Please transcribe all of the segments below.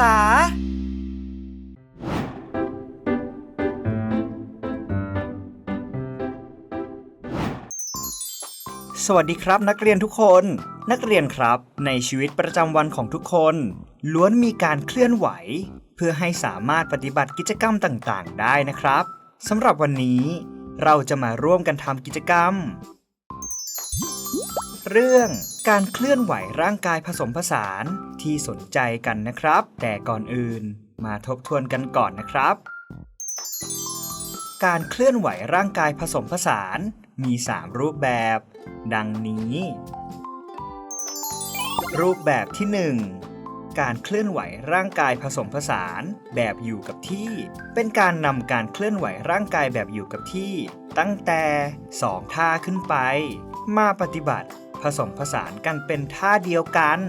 ษา สวัสดีครับนักเรียนทุกคน นักเรียนครับในชีวิตประจำวันของทุกคน ล้วนมีการเคลื่อนไหว เพื่อให้สามารถปฏิบัติกิจกรรมต่างๆ ได้นะครับสำหรับวันนี้ เราจะมาร่วมกันทำกิจกรรม เรื่องการเคลื่อนไหวร่างกายผสมผสานที่สนใจกันนะครับ แต่ก่อนอื่นมาทบทวนกันก่อนนะครับ การเคลื่อนไหวร่างกายผสมผสานมี 3 รูปแบบ ดังนี้ รูปแบบที่ 1การเคลื่อนไหวร่างกายผสมผสานแบบอยู่กับที่ เป็นการนำการเคลื่อนไหวร่างกายแบบอยู่กับที่ ตั้งแต่ 2 ท่าขึ้นไป มาปฏิบัติ สมผสานกันเป็นท่าเดียวกัน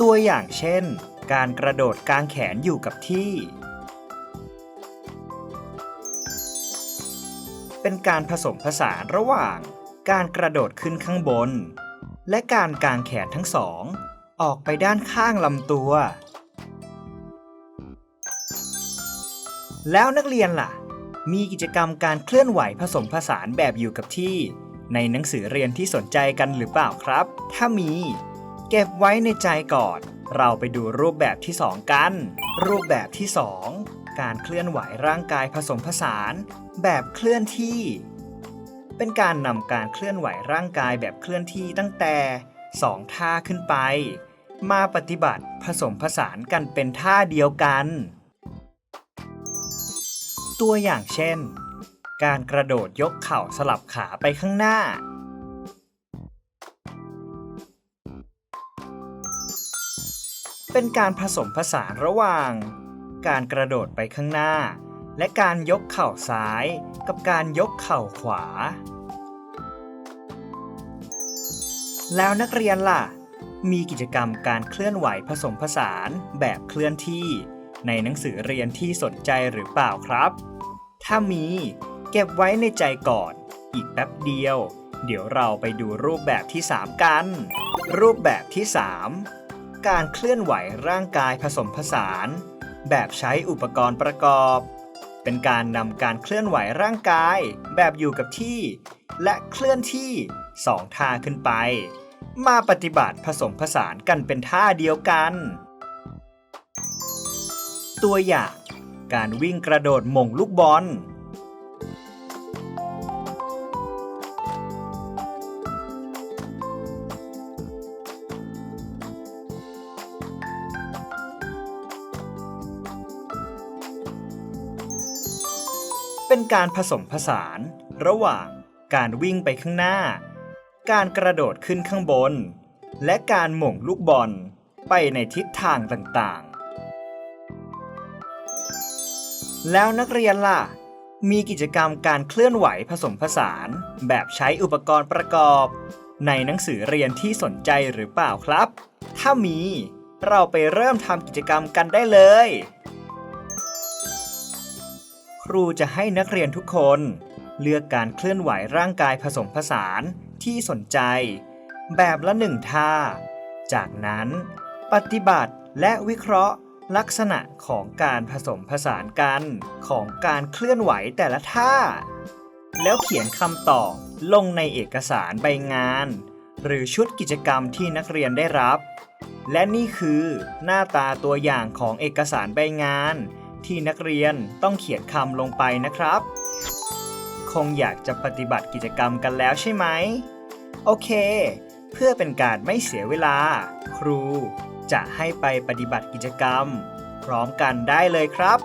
ตัวอย่างเช่น การกระโดดกางแขนอยู่กับที่ เป็นการผสมผสานระหว่าง การกระโดดขึ้นข้างบน และการกางแขนทั้งสอง ออกไปด้านข้างลำตัว แล้วนักเรียนล่ะมีกิจกรรมการเคลื่อนไหวผสมผสานแบบอยู่กับที่ ในหนังสือเรียนที่สนใจกันหรือเปล่าครับ ถ้ามี เก็บไว้ในใจก่อน เราไปดูรูปแบบที่ 2 กัน รูปแบบที่ 2 การเคลื่อนไหวร่างกายผสมผสาน แบบเคลื่อนที่ เป็นการนำการเคลื่อนไหวร่างกายแบบเคลื่อนที่ตั้งแต่ 2 ท่าขึ้นไป มาปฏิบัติผสมผสานกันเป็นท่าเดียวกัน ตัวอย่างเช่น การกระโดดยกเข่าสลับขาไปข้างหน้า เป็นการผสมผสานระหว่าง การกระโดดไปข้างหน้า และการยกเข่าซ้าย กับการยกเข่าขวา แล้วนักเรียนล่ะ มีกิจกรรมการเคลื่อนไหวผสมผสานแบบเคลื่อนที่ในหนังสือเรียนที่สนใจหรือเปล่าครับ ถ้ามี เก็บไว้ในใจก่อน อีกแป๊บเดียว เดี๋ยวเราไปดูรูปแบบที่ 3 กัน รูปแบบที่ 3 การเคลื่อนไหวร่างกายผสมผสาน แบบใช้อุปกรณ์ประกอบ เป็นการนำการเคลื่อนไหวร่างกาย แบบอยู่กับที่ และเคลื่อนที่สองท่าขึ้นไป มาปฏิบัติผสมผสานกันเป็นท่าเดียวกัน ตัวอย่าง การวิ่งกระโดดมงลูกบอล เป็นการผสมผสาน ระหว่างการวิ่งไปข้างหน้า การกระโดดขึ้นข้างบน และการหม่งลูกบอลไปในทิศทางต่างๆ แล้วนักเรียนล่ะ มีกิจกรรมการเคลื่อนไหวผสมผสาน แบบใช้อุปกรณ์ประกอบ ในหนังสือเรียนที่สนใจหรือเปล่าครับ ถ้ามี เราไปเริ่มทำกิจกรรมกันได้เลย ครูจะให้นักเรียนทุกคน เลือกการเคลื่อนไหวร่างกายผสมผสานที่สนใจ แบบละหนึ่งท่า จากนั้นปฏิบัติและวิเคราะห์ลักษณะของการผสมผสานกันของการเคลื่อนไหวแต่ละท่า แล้วเขียนคำตอบลงในเอกสารใบงาน หรือชุดกิจกรรมที่นักเรียนได้รับ และนี่คือหน้าตาตัวอย่างของเอกสารใบงาน ที่นักเรียนต้องเขียนคำลงไปนะครับ คงอยากจะปฏิบัติกิจกรรมกันแล้วใช่ไหม โอเค เพื่อเป็นการไม่เสียเวลา ครูจะให้ไปปฏิบัติกิจกรรม พร้อมกันได้เลยครับ